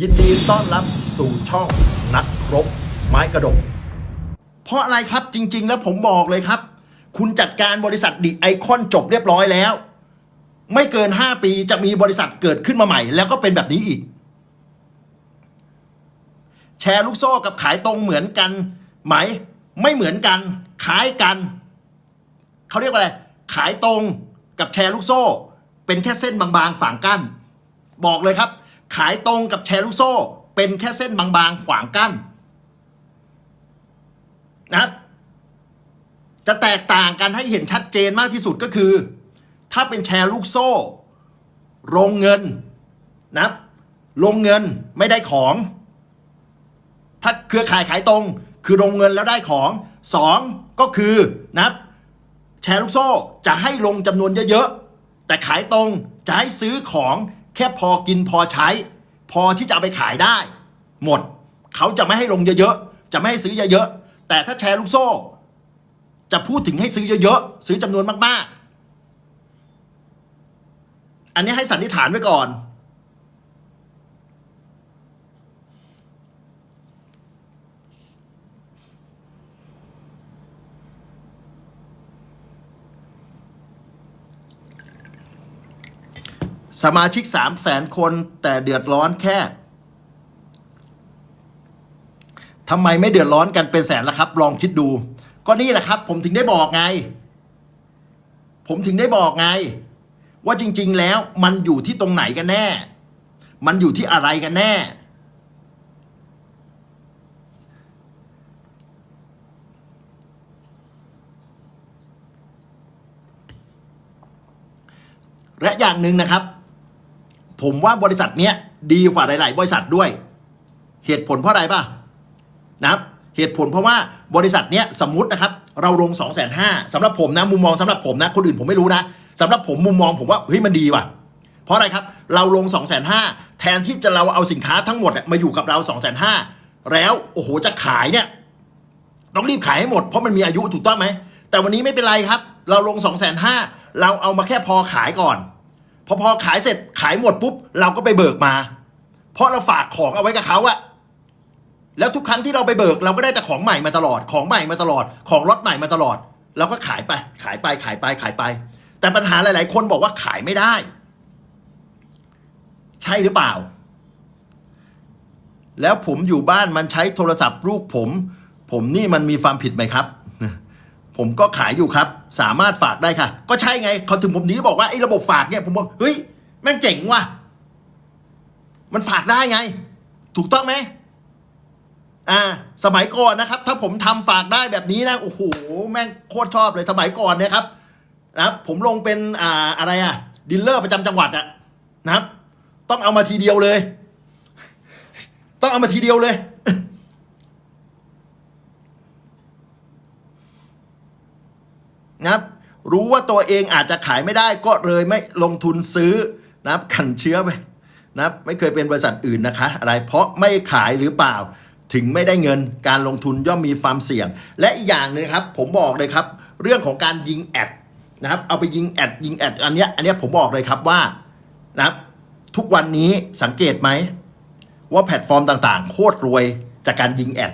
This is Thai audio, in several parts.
ยินดีต้อนรับสู่ช่องนักรบไม้กระดก เพราะอะไรครับจริง ๆ แล้วผมบอกเลยครับ คุณจัดการบริษัทดิไอคอนจบเรียบร้อยแล้ว ไม่เกิน 5 ปีจะมีบริษัทเกิดขึ้นมาใหม่ แล้วก็เป็นแบบนี้อีก แชร์ลูกโซ่กับขายตรงเหมือนกัน ไหม ไม่เหมือนกันขายกันเขาเรียกว่าอะไร ขายตรงกับแชร์ลูกโซ่ เป็นแค่เส้นบางๆฝางกั้น บอกเลยครับ ขายตรงกับแชร์ลูกโซ่ เป็นแค่เส้นบางๆ ขวางกั้นนะจะแตกต่างกันให้เห็นชัดเจนมากที่สุดก็คือ ถ้าเป็นแชร์ลูกโซ่โรงเงินนะลงเงินไม่ได้ของ ถ้าเครือข่ายขายตรง คือลงเงินแล้วได้ของสองก็คือนะแชร์ลูกโซ่จะให้ลงจำนวนเยอะๆแต่ขายตรงจะให้ซื้อของ แค่พอกินพอใช้ พอที่จะเอาไปขายได้ หมด เขาจะไม่ให้ลงเยอะๆ จะไม่ให้ซื้อเยอะๆ แต่ถ้าแชร์ลูกโซ่ จะพูดถึงให้ซื้อเยอะๆ ซื้อจำนวนมากๆ อันนี้ให้สันนิษฐานไว้ก่อน สมาชิกสามแสนคนแต่เดือดร้อนแค่ทำไมไม่เดือดร้อนกันเป็นแสนละครับ ลองคิดดู ก็นี่แหละครับ ผมถึงได้บอกไง ผมถึงได้บอกไง ว่าจริง ๆ แล้วมันอยู่ที่ตรงไหนกันแน่ มันอยู่ที่อะไรกันแน่ และอย่างหนึ่งนะครับ ผมว่าบริษัทเนี้ยดีกว่าหลาย ๆ บริษัทด้วย เหตุผลเพราะอะไรป่ะนะครับเหตุผลเพราะว่าบริษัทเนี้ยสมมตินะครับ เราลง2 5 0 0 0สำหรับผมนะมุมมองสำหรับผมนะ คนอื่นผมไม่รู้นะสำหรับผมมุมมองผมว่าเฮ้ยมันดีว่ะ เพราะอะไรครับ เราลง2 5 0 0 0แทนที่จะเราเอาสินค้าทั้งหมดมาอยู่กับเรา2 5 0 0 0แล้วโอ้โหจะขายเนี่ยต้องรีบขายให้หมดเพราะมันมีอายุถูกต้องไหมแต่วันนี้ไม่เป็นไรครับ เราลง2 5 0 0 0เราเอามาแค่พอขายก่อน พอพอขายเสร็จขายหมดปุ๊บเราก็ไปเบิกมา เพราะเราฝากของเอาไว้กับเขาอะแล้วทุกครั้งที่เราไปเบิก เราก็ได้แต่ของใหม่มาตลอด ของใหม่มาตลอด ของรถใหม่มาตลอด เราก็ขายไป ขายไปขายไปขายไป แต่ปัญหาหลาย ๆ คนบอกว่าขายไม่ได้ ใช่หรือเปล่า แล้วผมอยู่บ้านมันใช้โทรศัพท์ลูกผม ผมนี่มันมีความผิดไหมครับ ผมก็ขายอยู่ครับ สามารถฝากได้ค่ะ ก็ใช่ไงเขาถึงผมนี้บอกว่าไอ้ระบบฝากเนี่ยผมบอกเฮ้ยแม่งเจ๋งว่ะมันฝากได้ไง ถูกต้องไหมอ่า สมัยก่อนนะครับ ถ้าผมทำฝากได้แบบนี้นะโอ้โหแม่งโคตรชอบเลยสมัยก่อนเนี่ยครับ นะครับ ผมลงเป็นอ่าอะไรอะดีลเลอร์ประจำจังหวัดอะนะครับ ต้องเอามาทีเดียวเลย ต้องเอามาทีเดียวเลย นะครับรู้ว่าตัวเองอาจจะขายไม่ได้ก็เลยไม่ลงทุนซื้อนะครับขันเชื้อไปนะครับไม่เคยเป็นบริษัทอื่นนะคะอะไรเพราะไม่ขายหรือเปล่า ถึงไม่ได้เงินการลงทุนย่อมมีความเสี่ยง และอีกอย่างหนึงครับผมบอกเลยครับ เรื่องของการยิงแอดนะครับเอาไปยิงแอดยิงแอดอันเนี้ยอันเนี้ยผมบอกเลยครับว่านะครับทุกวันนี้สังเกตไหม ว่าแพลตฟอร์มต่างๆ โคตรรวยจากการยิงแอด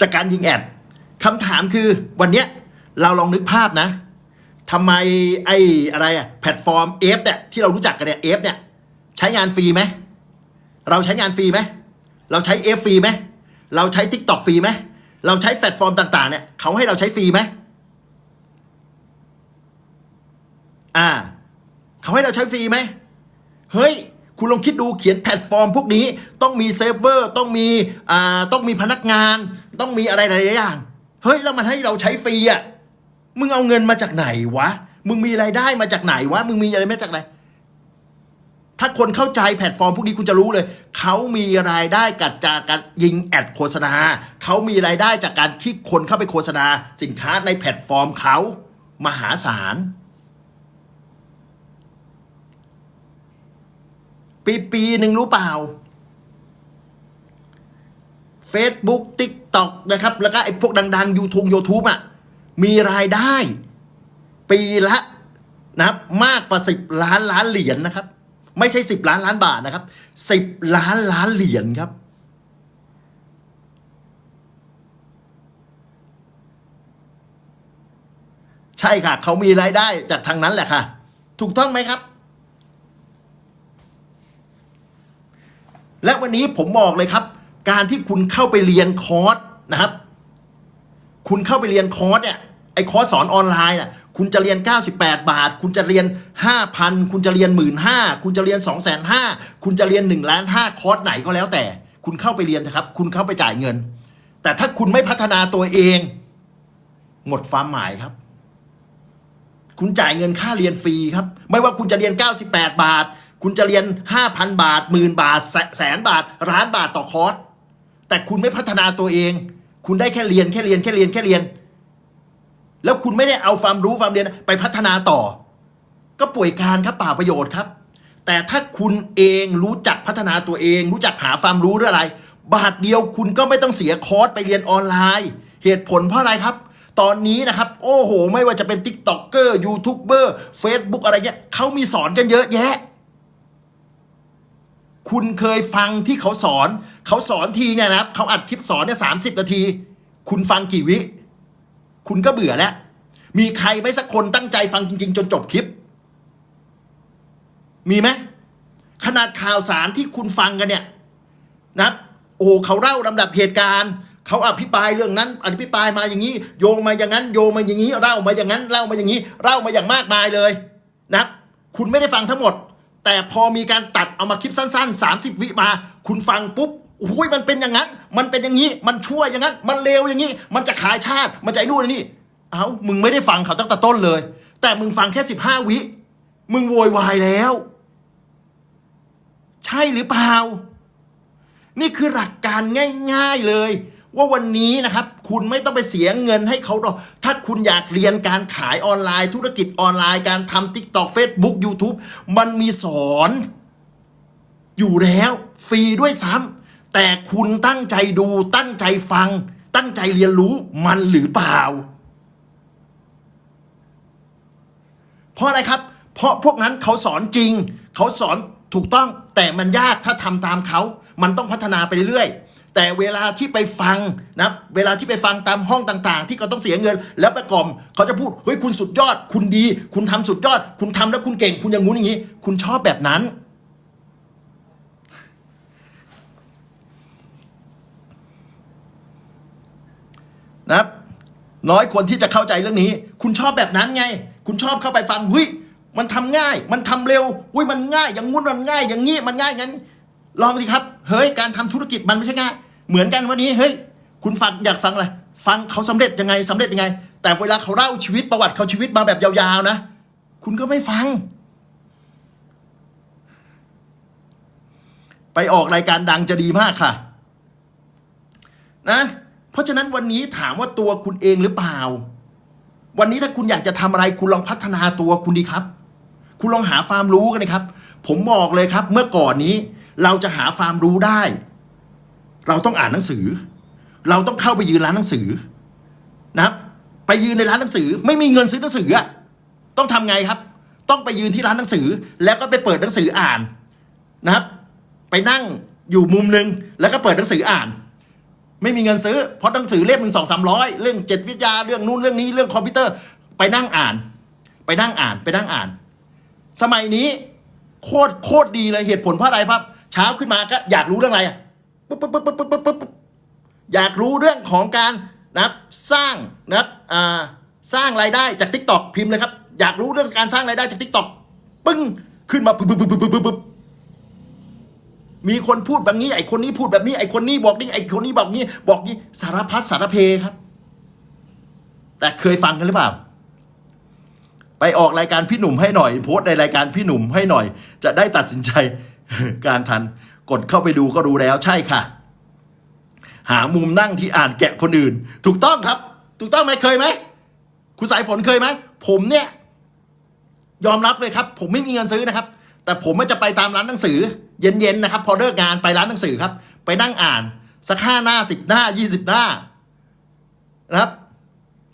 จากการยิงแอด คำถามคือวันเนี้ยเราลองนึกภาพนะทำไมไอ้อะไรอะแพลตฟอร์มเอฟเนี่ยที่เรารู้จักกันเนี่ยเอฟเนี่ยใช้งานฟรีไหมเราใช้งานฟรีไหมเราใช้เอฟฟรีไหมเราใช้ t ิ k t o k ฟรีไหมเราใช้แพลตฟอร์มต่างๆเนี่ยเขาให้เราใช้ฟรีไหมอ่าเขาให้เราใช้ฟรีไหมเฮ้ยคุณลองคิดดูเขียนแพลตฟอร์มพวกนี้ต้องมีเซิร์ฟเวอร์ต้องมีอ่าต้องมีพนักงาน ต้องมีอะไรหลายอย่าง เฮ้ยแล้วมันให้เราใช้ฟรีอะมึงเอาเงินมาจากไหนวะ มึงมีรายได้มาจากไหนวะ มึงมีอะไรมาจากไหน ถ้าคนเข้าใจแพลตฟอร์มพวกนี้คุณจะรู้เลย เขามีรายได้กัจากการยิงแอดโฆษณา เขามีรายได้จากการที่คนเข้าไปโฆษณา สินค้าในแพลตฟอร์มเขามหาศาล ปีปีหนึ่งรู้เปล่า Facebook TikTok นะครับ แล้วก็ไอ้พวกดัง ๆ YouTube YouTube อะ มีรายได้ ปีละนะครับมากกว่าสิบล้านล้านเหรียญนะครับ ไม่ใช่สิบล้านล้านบาทนะครับสิบล้านล้านเหรียญครับ ใช่ค่ะ เขามีรายได้จากทางนั้นแหละค่ะ ถูกต้องไหมครับ และวันนี้ผมบอกเลยครับ การที่คุณเข้าไปเรียนคอร์สนะครับ คุณเข้าไปเรียนคอร์สเนี่ยไอ้คอร์สสอนออนไลน์น่ะคุณจะเรียน 98 บาท คุณจะเรียน 5,000 คุณจะเรียน 1 5ื่นคุณจะเรียน 2 5 0 0 0คุณจะเรียน1ล้าน5คอร์สไหนก็แล้วแต่ คุณเข้าไปเรียนนะครับ คุณเข้าไปจ่ายเงิน แต่ถ้าคุณไม่พัฒนาตัวเอง หมดความหมายครับ คุณจ่ายเงินค่าเรียนฟรีครับ ไม่ว่าคุณจะเรียน 98 บาท คุณจะเรียน 5,000 บาทหมื่นบาทแสนบาทล้านบาทต่อคอร์ส แต่คุณไม่พัฒนาตัวเอง คุณได้แค่เรียนแค่เรียนแค่เรียนแค่เรียน แล้วคุณไม่ได้เอาความรู้ความเรียนไปพัฒนาต่อ ก็ป่วยการครับป่าประโยชน์ครับ แต่ถ้าคุณเองรู้จักพัฒนาตัวเอง รู้จักหาความรู้เรื่องอะไร บาทเดียวคุณก็ไม่ต้องเสียคอร์สไปเรียนออนไลน์ เหตุผลเพราะอะไรครับตอนนี้นะครับ โอ้โห ไม่ว่าจะเป็น t ิ k t o k เกอร์ยูทูบเบอร์เฟซบุ๊กอะไรเงี้ยเขามีสอนกันเยอะแยะ คุณเคยฟังที่เขาสอน เขาสอนทีเนี่ยนะครับเขาอัดคลิปสอนเนี่ยสามสิบนาที คุณฟังกี่วิ คุณก็เบื่อแล้ว มีใครไหม่สักคนตั้งใจฟังจริง ๆ จนจบคลิป มีไหมขนาดข่าวสารที่คุณฟังกันเนี่ยนะโอ้เขาเล่าลำดับเหตุการณ์เขาอภิปรายเรื่องนั้นอภิปรายมาอย่างนี้ โยงมาอย่างนั้น โยงมาอย่างนี้เล่ามาอย่างนั้นเล่ามาอย่างนี้เล่ามาอย่างมากมายเลยนะคุณไม่ได้ฟังทั้งหมด แต่พอมีการตัดเอามาคลิปสั้น ๆ 30 วิมา คุณฟังปุ๊บ อ้ยมันเป็นอย่างนั้น มันเป็นอย่างนี้ มันชั่วอย่างนั้น มันเลวอย่างนี้ มันจะขายชาติ มันจะไอ้นู่นไอ้นี่ เอ้า มึงไม่ได้ฟังเขาตั้งแต่ต้นเลย แต่มึงฟังแค่สิบห้าวิ มึงโวยวายแล้ว ใช่หรือเปล่า นี่คือหลักการง่าย ๆเลย ว่าวันนี้นะครับ คุณไม่ต้องไปเสียเงินให้เขาหรอก ถ้าคุณอยากเรียนการขายออนไลน์ ธุรกิจออนไลน์ การทำ TikTok Facebook YouTube มันมีสอน อยู่แล้ว ฟรีด้วยซ้ำ แต่คุณตั้งใจดูตั้งใจฟัง ตั้งใจเรียนรู้มันหรือเปล่า เพราะอะไรครับ เพราะพวกนั้นเขาสอนจริง เขาสอนถูกต้องแต่มันยากถ้าทำตามเขา มันต้องพัฒนาไปเรื่อยแต่เวลาที่ไปฟังนะเวลาที่ไปฟังตามห้องต่างๆ ที่เขาต้องเสียเงิน แล้วไปกล่อมเขาจะพูดเฮ้ยคุณสุดยอด คุณดี คุณทำสุดยอด คุณทำแล้วคุณเก่ง คุณอย่างงู้นอย่างนี้ คุณชอบแบบนั้น นะครับ น้อยคนที่จะเข้าใจเรื่องนี้ คุณชอบแบบนั้นไง คุณชอบเข้าไปฟังหุยมันทำง่าย มันทำเร็วหุยมันง่ายอย่างงุ้นมันง่าย อย่างงี้มันง่ายงั้น ลองดิครับ เฮ้ยการทำธุรกิจมันไม่ใช่ง่ายเหมือนกันวันนี้เฮ้ยคุณฟังอยากฟังอะไรฟังเขาสำเร็จยังไงสำเร็จยังไง แต่เวลาเขาเล่าชีวิตประวัติเขาชีวิตมาแบบยาวๆนะ คุณก็ไม่ฟัง ไปออกรายการดังจะดีมากค่ะ นะ ราะฉะนั้นวันนี้ถามว่าตัวคุณเองหรือเปล่า วันนี้ถ้าคุณอยากจะทำอะไรคุณลองพัฒนาตัวคุณดีครับ คุณลองหาความรู้กันนะครับ ผมบอกเลยครับ เมื่อก่อนนี้ เราจะหาความรู้ได้ เราต้องอ่านหนังสือ เราต้องเข้าไปยืนร้านหนังสือนะครับ ไปยืนในร้านหนังสือ ไม่มีเงินซื้อหนังสืออะต้องทำไงครับ ต้องไปยืนที่ร้านหนังสือ แล้วก็ไปเปิดหนังสืออ่านนะครับ ไปนั่งอยู่มุมหนึ่งแล้วก็เปิดหนังสืออ่าน ไม่มีเงินซื้อ เพราะหนังสือเล่มหนึ่งสองสามร้อยเรื่องเจ็ดวิทยาเรื่องนู้นเรื่องนี้เรื่องคอมพิวเตอร์ ไปนั่งอ่าน ไปนั่งอ่านไปนั่งอ่าน สมัยนี้โคตรโคตรดีเลยเหตุผลเพราะอะไรครับ เช้าขึ้นมาก็อยากรู้เรื่องอะไรปุ๊บปุ๊บปุ๊บปุ๊บปุ๊บปุ๊บปุ๊บอยากรู้เรื่องของการนะครับสร้างนะครับอ่าสร้างรายได้จากทิกตอกพิมพ์เลยครับ อยากรู้เรื่องการสร้างรายได้จากทิกตอกปึ้งขึ้นมาปุ๊บปุ๊บปุ๊บปุ๊บปุ๊บปุ๊บ มีคนพูดแบบนี้ไอ้คนนี้พูดแบบนี้ไอ้คนนี้บอกนี่ไอ้คนนี้บอกนี้ บอกนี้สารพัดสารเพครับ แต่เคยฟังกันหรือเปล่า ไปออกรายการพี่หนุ่มให้หน่อย โพสต์ในรายการพี่หนุ่มให้หน่อย จะได้ตัดสินใจการทัน กดเข้าไปดูก็รู้แล้วใช่ค่ะ หามุมนั่งที่อ่านแกะคนอื่น ถูกต้องครับ ถูกต้องไหมเคยไหมคุณสายฝนเคยไหมผมเนี่ย ยอมรับเลยครับ ผมไม่มีเงินซื้อนะครับ แต่ผมจะไปตามร้านหนังสือ เย็นๆนะครับ พอเลิกงานไปร้านหนังสือครับ ไปนั่งอ่านสักห้าหน้าสิบหน้ายี่สิบหน้านะครับ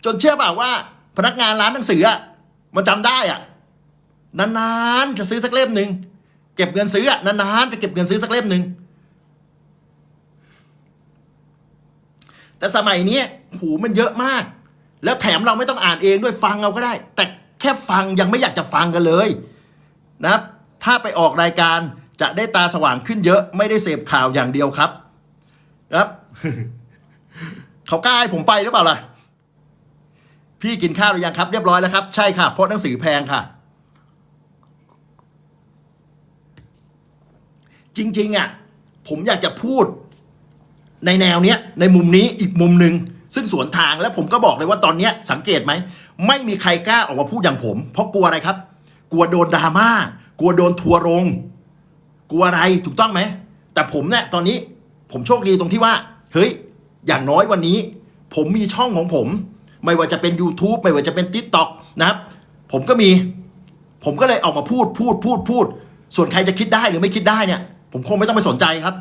จนเชื่อเปล่าว่า พนักงานร้านหนังสืออะมันจำได้อะนานๆจะซื้อสักเล่มหนึ่งเก็บเงินซื้ออะนานๆจะเก็บเงินซื้อสักเล่มหนึ่งแต่สมัยนี้หูมันเยอะมาก แล้วแถมเราไม่ต้องอ่านเองด้วยฟังเอาก็ได้ แต่แค่ฟังยังไม่อยากจะฟังกันเลยนะครับ ถ้าไปออกรายการ จะได้ตาสว่างขึ้นเยอะ ไม่ได้เสพข่าวอย่างเดียวครับ ครับ เขากล้าให้ผมไปหรือเปล่าล่ะ พี่กินข้าวหรือยังครับ เรียบร้อยแล้วครับ ใช่ค่ะ เพราะหนังสือแพงค่ะ จริง ๆ อะ ผมอยากจะพูด ในแนวเนี้ย ในมุมนี้อีกมุมหนึ่งซึ่งสวนทางแล้วผมก็บอกเลยว่าตอนเนี้ย สังเกตไหม ไม่มีใครกล้าออกมาพูดอย่างผม เพราะกลัวอะไรครับ กลัวโดนดราม่ากลัวโดนทัวร์ลง กลัวอะไรถูกต้องไหม แต่ผมเนี่ยตอนนี้ผมโชคดีตรงที่ว่า เฮ้ย อย่างน้อยวันนี้ ผมมีช่องของผม ไม่ว่าจะเป็น YouTube ไม่ว่าจะเป็น Tik t o อกนะครับ ผมก็มี ผมก็เลยออกมาพูดพูดพูดพูด ส่วนใครจะคิดได้หรือไม่คิดได้เนี่ย ผมคงไม่ต้องไปสนใจครับ